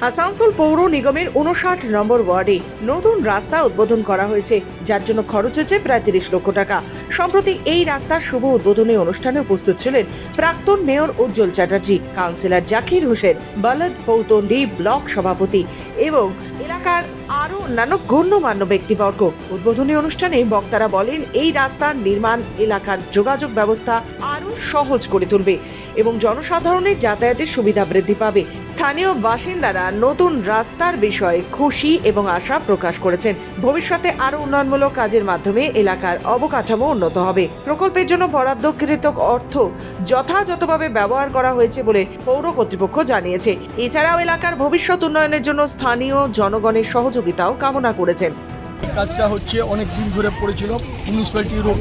আসানসোল পৌর নিগমের উনষাট নম্বর ওয়ার্ডে নতুন রাস্তা উদ্বোধন করা হয়েছে, যার জন্য খরচ হয়েছে প্রায় তিরিশ লক্ষ টাকা। সম্প্রতি এই রাস্তার শুভ উদ্বোধনী অনুষ্ঠানে উপস্থিত ছিলেন প্রাক্তন মেয়র উজ্জ্বল চ্যাটার্জি, কাউন্সিলর জাকির হোসেন, বালদ পৌতন্ডি ব্লক সভাপতি এবং এলাকার আরও অন্যান্য গণ্যমান্য ব্যক্তিবর্গ। উদ্বোধনী অনুষ্ঠানে বক্তারা বলেন, এই রাস্তার নির্মাণ এলাকার যোগাযোগ ব্যবস্থা আরও সহজ করে তুলবে এবং জনসাধারণের যাতায়াতের সুবিধা বৃদ্ধি পাবে। স্থানীয় বাসিন্দারা নতুন রাস্তার বিষয়ে খুশি এবং আশা প্রকাশ করেছেন। ভবিষ্যতে আরও উন্নয়নমূলক কাজের মাধ্যমে এলাকার অবকাঠামো উন্নত হবে। প্রকল্পের জন্য বরাদ্দকৃত অর্থ যথাযথভাবে ব্যবহার করা হয়েছে বলে পৌর কর্তৃপক্ষ জানিয়েছে। এছাড়াও এলাকার ভবিষ্যৎ উন্নয়নের জন্য স্থানীয় জনগণের সহযোগিতাও কামনা করেছেন। কাজটা হচ্ছে অনেক দিন ধরে পড়েছিল মিউনিসিপ্যালিটি রোড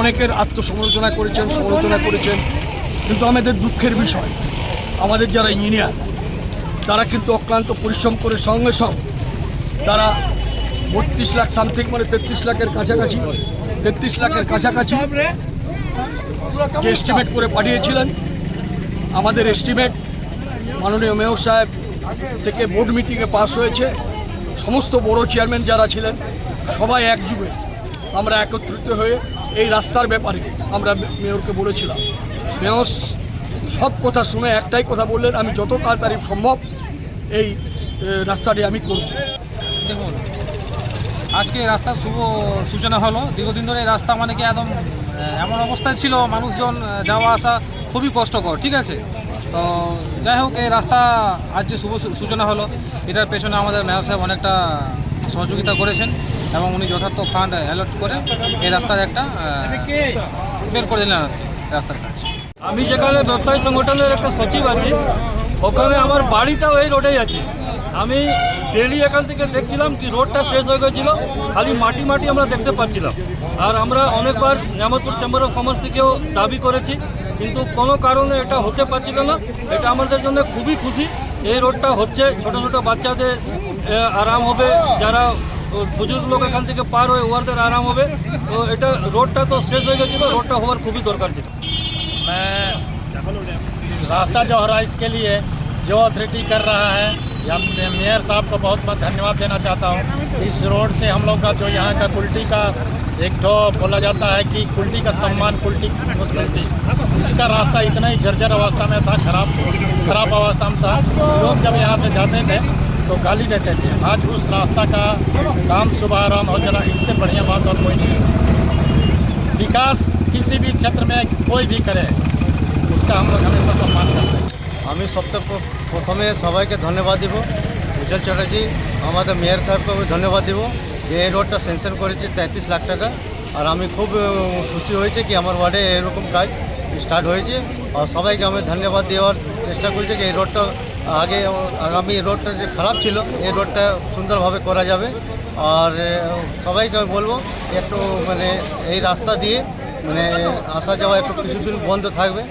অনেকের আত্মসমালোচনা করেছেন, সমালোচনা করেছেন, কিন্তু আমাদের দুঃখের বিষয়, আমাদের যারা ইঞ্জিনিয়ার তারা কিন্তু অক্লান্ত পরিশ্রম করে সঙ্গে সঙ্গে তারা বত্রিশ লাখ সামথিং মানে তেত্রিশ লাখের কাছাকাছি, তেত্রিশ লাখের কাছাকাছি এস্টিমেট করে পাঠিয়েছিলেন। আমাদের এস্টিমেট মাননীয় মেয়র সাহেব থেকে বোর্ড মিটিংয়ে পাস হয়েছে। সমস্ত বড় চেয়ারম্যান যারা ছিলেন, সবাই একযুগে আমরা একত্রিত হয়ে এই রাস্তার ব্যাপারে আমরা মেয়রকে বলেছিলাম। মেয়র সব কথা শুনে একটাই কথা বললেন, আমি যত তাড়াতাড়ি সম্ভব এই রাস্তাটি আমি করব। দেখুন, আজকে রাস্তার শুভ সূচনা হলো। দীর্ঘদিন ধরে এই রাস্তা মানে কি একদম এমন অবস্থায় ছিল, মানুষজন যাওয়া আসা খুবই কষ্টকর, ঠিক আছে? তো যাই হোক, এই রাস্তা আজ যে শুভ সূচনা হলো। এটার পেছনে আমাদের মেয়র সাহেব অনেকটা সহযোগিতা করেছেন এবং উনি যথার্থ ফান্ড অ্যালার্ট করে এই রাস্তার একটা বের করে দিলেন রাস্তার কাজ। আমি যেখানে ব্যবসায়ী সংগঠনের একটা সচিব আছি, ওখানে আমার বাড়িটাও এই রোডেই আছে। আমি ডেলি এখান থেকে দেখছিলাম কি রোডটা শেষ হয়ে গেছিলো খালি মাটি মাটি আমরা দেখতে পাচ্ছিলাম আর আমরা অনেকবার নিয়ামতপুর চেম্বার অফ কমার্স থেকেও দাবি করেছি কিন্তু কোনো কারণে এটা হতে পারছিল না এটা আমাদের জন্য খুবই খুশি এই রোডটা হচ্ছে ছোট ছোট বাচ্চাদের আহ, আরাম হবে যারা ও বুজুর্গ লোক এখান থেকে পার হয়ে ওয়ারদের আরাম হবে তো এটা রোডটা তো শেষ হয়ে গেছিলো রোডটা হওয়ার খুবই দরকার ছিল मैं रास्ता जो हो रहा है इसके लिए जो अथॉरिटी कर रहा है या मेयर साहब को बहुत बहुत धन्यवाद देना चाहता हूँ। इस रोड से हम लोग का जो यहाँ का कुल्टी का एक ठो बोला जाता है कि कुल्टी का सम्मान, कुल्टी मुस्लिमटी इसका रास्ता इतना ही जर्जर अवस्था में था, खराब खराब अवस्था में था। लोग जब यहाँ से जाते थे तो गाली देते थे। आज उस रास्ता का काम शुभारंभ हो चला इससे बढ़िया बात और कोई नहीं। विकास किसी भी क्षेत्र में कोई भी करे, उसका हम लोग हमेशा सम्मान करते हैं। আমি সপ্তাহ প্রথমে সবাইকে ধন্যবাদ দিব। উজ্জ্বল চ্যাটার্জি আমাদের মেয়র সাহেবকে ধন্যবাদ দিব। যে এই রোডটা স্যাংশন করেছে তেত্রিশ লাখ টাকা। আর আমি খুব আহ, খুশি হয়েছে কি আমার ওয়ার্ডে এরকম কাজ স্টার্ট হয়েছে। আর সবাইকে আমি ধন্যবাদ দেওয়ার চেষ্টা করছি যে এই রোডটা আগে আগামী রোডটা যে খারাপ ছিল এই রোডটা সুন্দরভাবে করা যাবে। আর আহ, সবাইকে আমি বলব একটু মানে এই রাস্তা দিয়ে মানে আসা যাওয়া একটু কিছুদিন বন্ধ থাকবে।